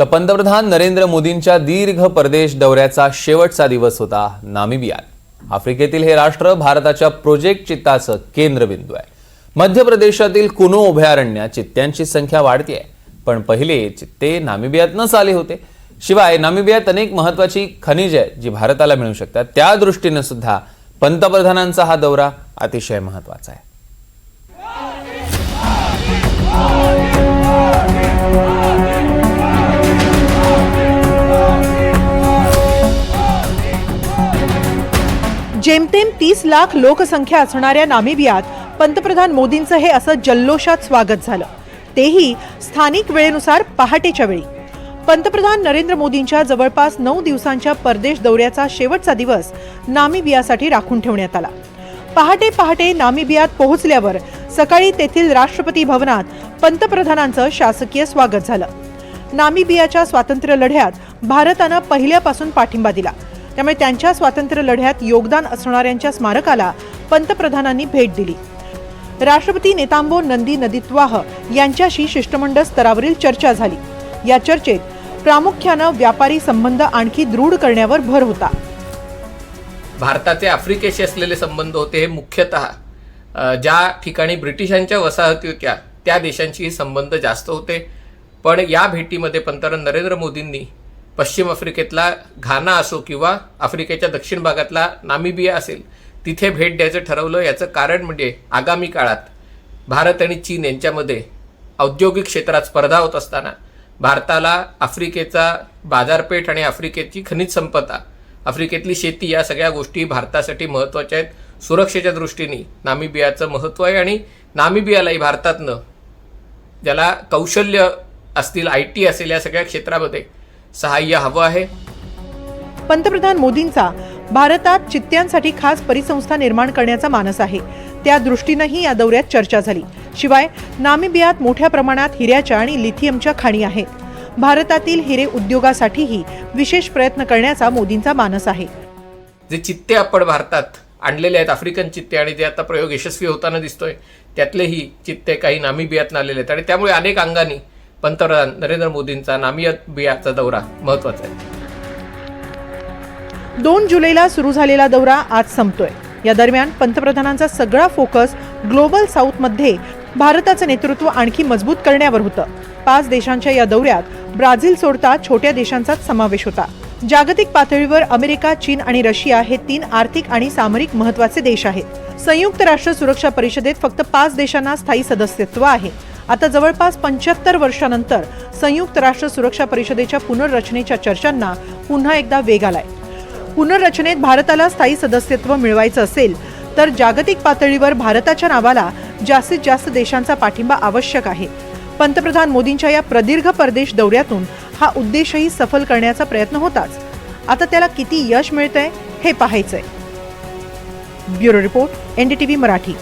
तर पंतप्रधान नरेंद्र मोदींच्या दीर्घ परदेश दौऱ्याचा शेवटचा दिवस होता नामिबियात आफ्रिकेतील हे राष्ट्र भारताच्या प्रोजेक्ट चित्ताचं केंद्रबिंदू आहे. मध्य प्रदेशातील कुनो अभयारण्यात चित्त्यांची संख्या वाढतीये पण पहिले चित्ते नामिबियातनंच आले होते. शिवाय नामिबियात अनेक महत्वाची खनिज आहेत जी भारताला मिळू शकतात. त्या दृष्टीनं सुद्धा पंतप्रधानांचा हा दौरा अतिशय महत्त्वाचा आहे. जेमतेम तीस लाख लोकसंख्या असणाऱ्या नामिबियात पंतप्रधान मोदींचं हे असं जल्लोषात स्वागत झालं. तेही स्थानिक वेळेनुसार पहाटेच्या वेळी. पंतप्रधान नरेंद्र मोदींच्या जवळपास नऊ दिवसांच्या परदेश दौऱ्याचा शेवटचा दिवस नामिबियासाठी राखून ठेवण्यात आला. पहाटे पहाटे नामिबियात पोहोचल्यावर सकाळी तेथील राष्ट्रपती भवनात पंतप्रधानांचं शासकीय स्वागत झालं. नामिबियाच्या स्वातंत्र्य लढ्यात भारतानं पहिल्यापासून पाठिंबा दिला. त्यामुळे त्यांच्या स्वातंत्र्य लढ्यात योगदान असणाऱ्यांच्या स्मारकाला पंतप्रधानांनी भेट दिली. राष्ट्रपती नेतांबो नंदी नदीत्वाह यांच्याशी शिष्टमंडळ स्तरावरील चर्चा झाली. या चर्चेत प्रामुख्यानं व्यापारी संबंध आणखी दृढ करण्यावर भर होता. भारताचे आफ्रिकेशी असलेले संबंध होते हे मुख्यतः ज्या ठिकाणी ब्रिटिशांच्या वसाहती होत्या त्या देशांशी संबंध जास्त होते. पण या भेटीमध्ये पंतप्रधान नरेंद्र मोदींनी पश्चिम आफ्रिकेतला घाना असो किंवा आफ्रिकेच्या दक्षिण भागातला नामिबिया असेल तिथे भेट द्यायचं ठरवलं. याचं कारण म्हणजे आगामी काळात भारत आणि चीन यांच्यामध्ये औद्योगिक क्षेत्रात स्पर्धा होत असताना भारताला आफ्रिकेचा बाजारपेठ आणि आफ्रिकेची खनिज संपदा आफ्रिकेतली शेती या सगळ्या गोष्टी भारतासाठी महत्त्वाच्या आहेत. सुरक्षेच्या दृष्टीने नामिबियाचं महत्त्व आहे आणि नामिबियालाही भारतातनं ज्याला कौशल्य असतील आय टी असेल या सगळ्या क्षेत्रामध्ये सहाय्य हवं आहे. पंतप्रधान मोदींचा भारतात चित्त्यांसाठी खास परिसंस्था निर्माण करण्याचा मानस आहे. त्या दृष्टीनंही या दौऱ्यात चर्चा झाली. शिवाय नामिबियात मोठ्या प्रमाणात हिऱ्याच्या आणि लिथियमच्या खाणी आहेत. भारतातील हिरे उद्योगासाठीही विशेष प्रयत्न करण्याचा मोदींचा मानस आहे. जे चित्ते आपण भारतात आणलेले आहेत आफ्रिकन चित्ते आणि जे आता प्रयोग यशस्वी होताना दिसतोय त्यातलेही चित्ते काही नामिबियात आलेले आहेत आणि त्यामुळे अनेक अंगाने पंतप्रधान नरेंद्र मोदींचा नामिबियाचा दौरा महत्त्वाचा आहे. दोन जुलैला सुरू झालेला दौरा आज संपतोय. या दरम्यान पंतप्रधानांचा सगळा फोकस ग्लोबल साऊथमध्ये भारताचं नेतृत्व आणखी मजबूत करण्यावर होतं. पाच देशांच्या या दौऱ्यात ब्राझील सोडता छोट्या देशांचाच समावेश होता. जागतिक पातळीवर अमेरिका चीन आणि रशिया हे तीन आर्थिक आणि सामरिक महत्त्वाचे देश आहेत. संयुक्त राष्ट्र सुरक्षा परिषदेत फक्त पाच देशांना स्थायी सदस्यत्व आहे. आता जवळपास पंच्याहत्तर वर्षानंतर संयुक्त राष्ट्र सुरक्षा परिषदेच्या पुनर्रचनेच्या चर्चांना पुन्हा एकदा वेग आलाय. पुनर्रचनेत भारताला स्थायी सदस्यत्व मिळवायचं असेल तर जागतिक पातळीवर भारताच्या नावाला जास्तीत जास्त देशांचा पाठिंबा आवश्यक आहे. पंतप्रधान मोदींच्या या प्रदीर्घ परदेश दौऱ्यातून हा उद्देशही सफल करण्याचा प्रयत्न होताच. आता त्याला किती यश मिळतंय हे पाहायचंय. Bureau report NDTV Marathi.